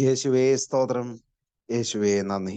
യേശുവേ സ്തോത്രം. യേശുവേ നന്ദി.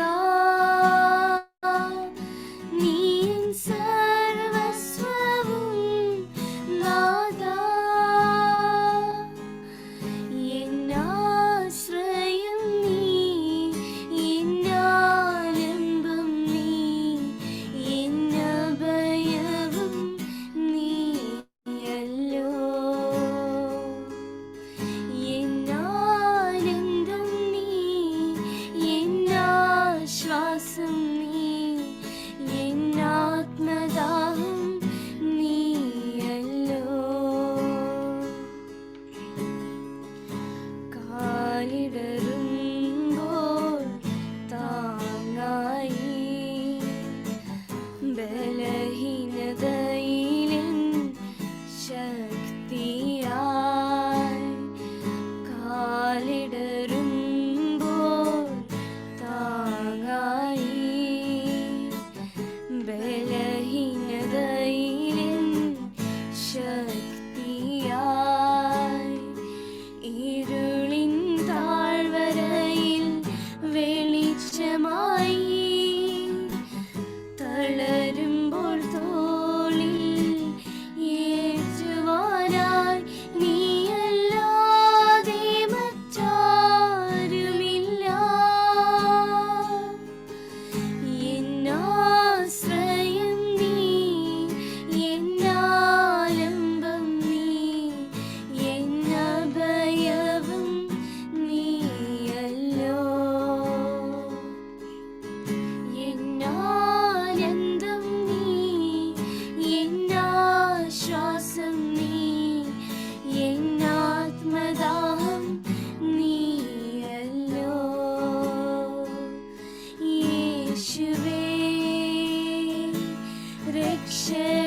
awesome shit.